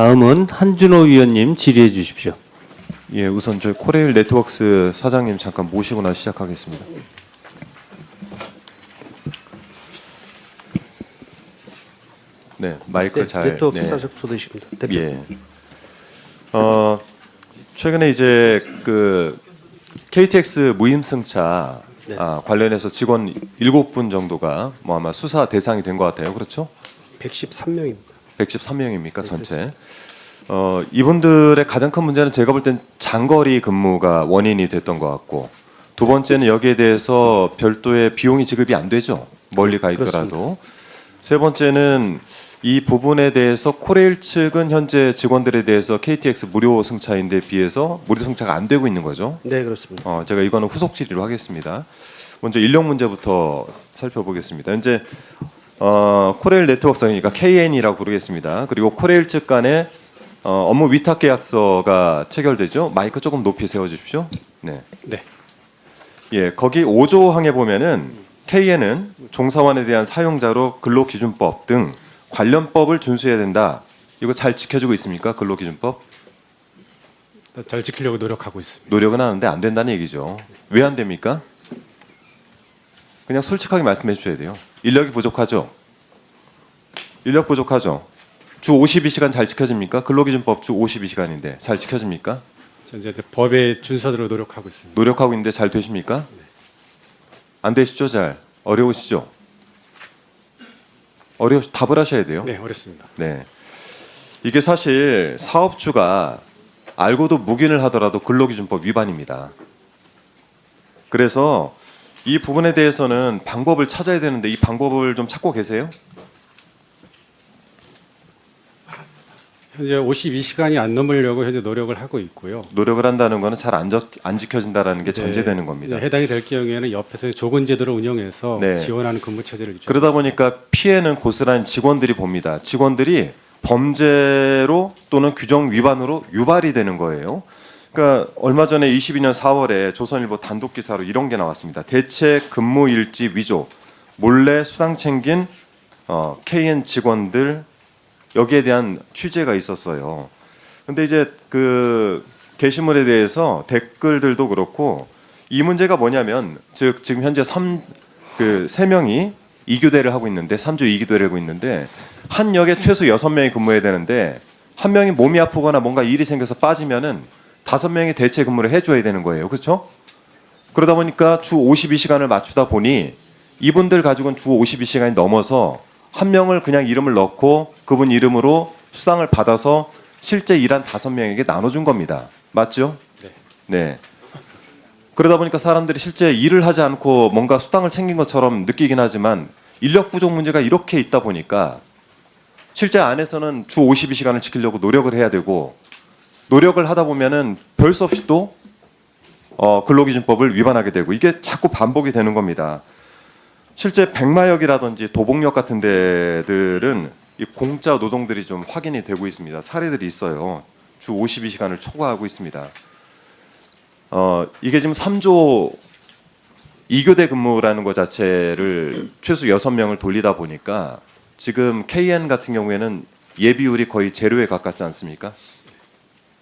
다음은 한준호 위원님 질의해 주십시오. 예, 우선 저희 코레일 네트워크스 사장님 잠깐 모시고 나 시작하겠습니다. 네, 마이크 네, 잘. 네트워크 네. 사적 초대식입니다. 대표. 예. 어, 최근에 이제 그 KTX 무임승차 네. 아, 관련해서 직원 7분 정도가 뭐 아마 수사 대상이 된 것 같아요. 그렇죠? 113명입니다. 113명입니까 전체? 어, 이분들의 가장 큰 문제는 제가 볼 땐 장거리 근무가 원인이 됐던 것 같고 두 번째는 여기에 대해서 별도의 비용이 지급이 안 되죠 멀리 가 있더라도 세 번째는 이 부분에 대해서 코레일 측은 현재 직원들에 대해서 KTX 무료 승차인데 비해서 무료 승차가 안 되고 있는 거죠. 네, 그렇습니다. 어, 제가 이거는 후속 질의로 하겠습니다. 먼저 인력 문제부터 살펴보겠습니다. 현재 어, 코레일 네트워크상이니까 KN이라고 부르겠습니다. 그리고 코레일 측 간에 어, 업무 위탁 계약서가 체결되죠. 마이크 조금 높이 세워 주십시오. 네. 네. 예, 거기 5조 항에 보면은 KN은 종사원에 대한 사용자로 근로기준법 등 관련법을 준수해야 된다. 이거 잘 지켜주고 있습니까? 근로기준법? 잘 지키려고 노력하고 있습니다. 노력은 하는데 안 된다는 얘기죠. 왜 안 됩니까? 그냥 솔직하게 말씀해 주셔야 돼요. 인력이 부족하죠. 인력 부족하죠. 주 52시간 잘 지켜집니까? 근로기준법 주 52시간인데 잘 지켜집니까? 현재 이제 법의 준서대로 노력하고 있습니다. 노력하고 있는데 잘 되십니까? 안 되시죠, 잘? 어려우시죠? 어려 답을 하셔야 돼요. 네, 어렵습니다. 네. 이게 사실 사업주가 알고도 묵인을 하더라도 근로기준법 위반입니다. 그래서 이 부분에 대해서는 방법을 찾아야 되는데 이 방법을 좀 찾고 계세요? 현재 52시간이 안 넘으려고 현재 노력을 하고 있고요. 노력을 한다는 거는 잘 안 안 지켜진다라는 게 네, 전제되는 겁니다. 이제 해당이 될 경우에는 옆에서 조건 제도를 운영해서 네. 지원하는 근무 체제를 유지하고 그러다 있습니다. 보니까 피해는 고스란히 직원들이 봅니다. 직원들이 범죄로 또는 규정 위반으로 유발이 되는 거예요. 그러니까 얼마 전에 22년 4월에 조선일보 단독 기사로 이런 게 나왔습니다. 대체 근무 일지 위조, 몰래 수당 챙긴 어, KN 직원들 여기에 대한 취재가 있었어요. 근데 이제 그 게시물에 대해서 댓글들도 그렇고 이 문제가 뭐냐면 즉 지금 현재 3그세 명이 2교대를 하고 있는데 3조 2교대를 하고 있는데 한 역에 최소 6명이 근무해야 되는데 한 명이 몸이 아프거나 뭔가 일이 생겨서 빠지면은 다섯 명이 대체 근무를 해 줘야 되는 거예요. 그렇죠? 그러다 보니까 주 52시간을 맞추다 보니 이분들 가지고는 주 52시간이 넘어서 한 명을 그냥 이름을 넣고 그분 이름으로 수당을 받아서 실제 일한 다섯 명에게 나눠준 겁니다. 맞죠? 네. 네. 그러다 보니까 사람들이 실제 일을 하지 않고 뭔가 수당을 챙긴 것처럼 느끼긴 하지만 인력 부족 문제가 이렇게 있다 보니까 실제 안에서는 주 52시간을 지키려고 노력을 해야 되고 노력을 하다 보면은 별 수 없이 또 어, 근로기준법을 위반하게 되고 이게 자꾸 반복이 되는 겁니다. 실제 백마역이라든지 도봉역 같은 데들은 이 공짜 노동들이 좀 확인이 되고 있습니다. 사례들이 있어요. 주 52시간을 초과하고 있습니다. 어, 이게 지금 3조 2교대 근무라는 것 자체를 최소 6명을 돌리다 보니까 지금 KN 같은 경우에는 예비율이 거의 제로에 가깝지 않습니까?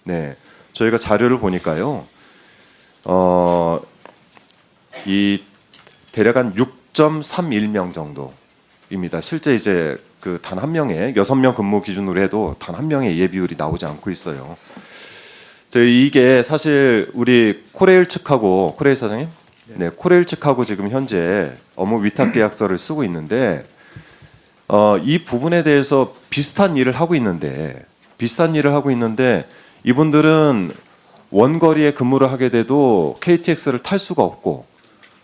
네. 저희가 자료를 보니까요. 어, 이 대략 한 6.31명 정도입니다. 실제 이제 그 단 한 명의 여섯 명 근무 기준으로 해도 단 한 명의 예비율이 나오지 않고 있어요. 저희 이게 사실 우리 코레일 측하고 코레일 사장님, 네, 코레일 측하고 지금 현재 업무 위탁 계약서를 쓰고 있는데 어, 이 부분에 대해서 비슷한 일을 하고 있는데 비슷한 일을 하고 있는데 이분들은 원거리에 근무를 하게 돼도 KTX를 탈 수가 없고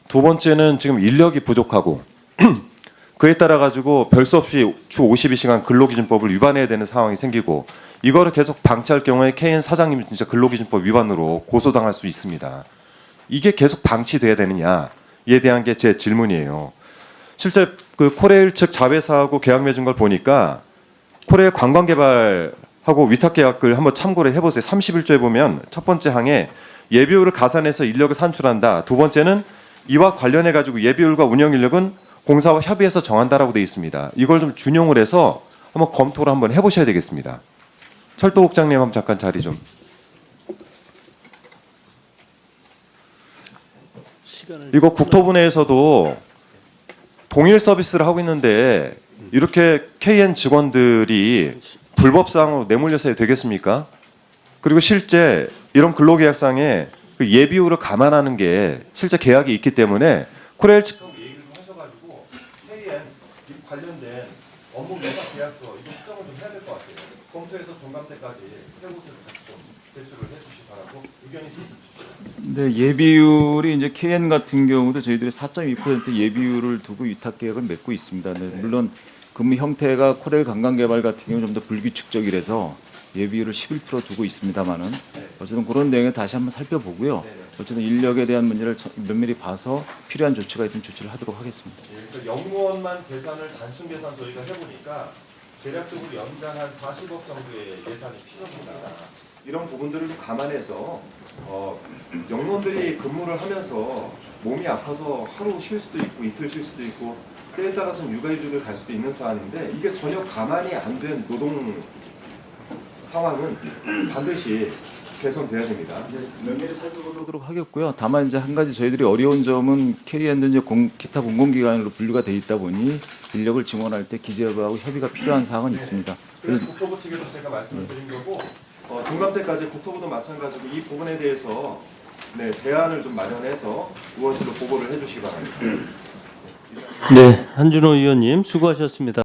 두 번째는 지금 인력이 부족하고 그에 따라 가지고 별수 없이 주 52시간 근로기준법을 위반해야 되는 상황이 생기고 이거를 계속 방치할 경우에 KN 사장님이 진짜 근로기준법 위반으로 고소당할 수 있습니다. 이게 계속 방치돼야 되느냐에 대한 게 제 질문이에요. 실제 그 코레일 측 자회사하고 계약 맺은 걸 보니까 코레일 관광개발 하고 위탁 계약을 한번 참고를 해보세요. 31조에 보면 첫 번째 항에 예비율을 가산해서 인력을 산출한다. 두 번째는 이와 관련해 가지고 예비율과 운영 인력은 공사와 협의해서 정한다라고 되어 있습니다. 이걸 좀 준용을 해서 한번 검토를 한번 해보셔야 되겠습니다. 철도국장님 한번 잠깐 자리 좀. 이거 국토부 내에서도 동일 서비스를 하고 있는데 이렇게 KN 직원들이 불법상으로 내몰려서 해도 되겠습니까? 그리고 실제 이런 근로계약상에 그 예비율을 감안하는 게 실제 계약이 있기 때문에 코레일 측 얘기를 좀 하셔가지고 KN 이 관련된 업무 매각 계약서 이거 수정을 좀 해야 될 것 같아요. 검토해서 종감 때까지 세 곳에서 같이 좀 제출을 해주시 바라고 의견이 있으면 주십시오. 네, 예비율이 이제 KN 같은 경우도 저희들이 4.2% 예비율을 두고 위탁 계약을 맺고 있습니다. 네, 물론 근무 형태가 코레일 관광개발 같은 경우는 좀 더 불규칙적이라서 예비율을 11% 두고 있습니다만은 어쨌든 그런 내용에 다시 한번 살펴보고요. 어쨌든 인력에 대한 문제를 저- 면밀히 봐서 필요한 조치가 있으면 조치를 하도록 하겠습니다. 예, 그러니까 영무원만 계산을 단순 계산 저희가 해보니까 대략적으로 연간 한 40억 정도의 예산이 필요합니다. 이런 부분들을 좀 감안해서 어, 영무원들이 근무를 하면서 몸이 아파서 하루 쉴 수도 있고 이틀 쉴 수도 있고 때에 따라서는 육아휴직을 갈 수도 있는 사안인데 이게 전혀 가만히 안 된 노동 상황은 반드시 개선돼야 됩니다. 면밀히 살펴보도록 하겠고요. 다만 이제 한 가지 저희들이 어려운 점은 이제 공, 기타 공공기관으로 분류가 돼 있다 보니 인력을 지원할 때 기재부하고 협의가 필요한 사항은 있습니다. 그래서 국토부 측에서 제가 말씀을 드린 거고 어, 중간 때까지 국토부도 마찬가지고 이 부분에 대해서 네, 대안을 좀 마련해서 의원실로 보고를 해주시기 바랍니다. 네, 한준호 의원님 수고하셨습니다.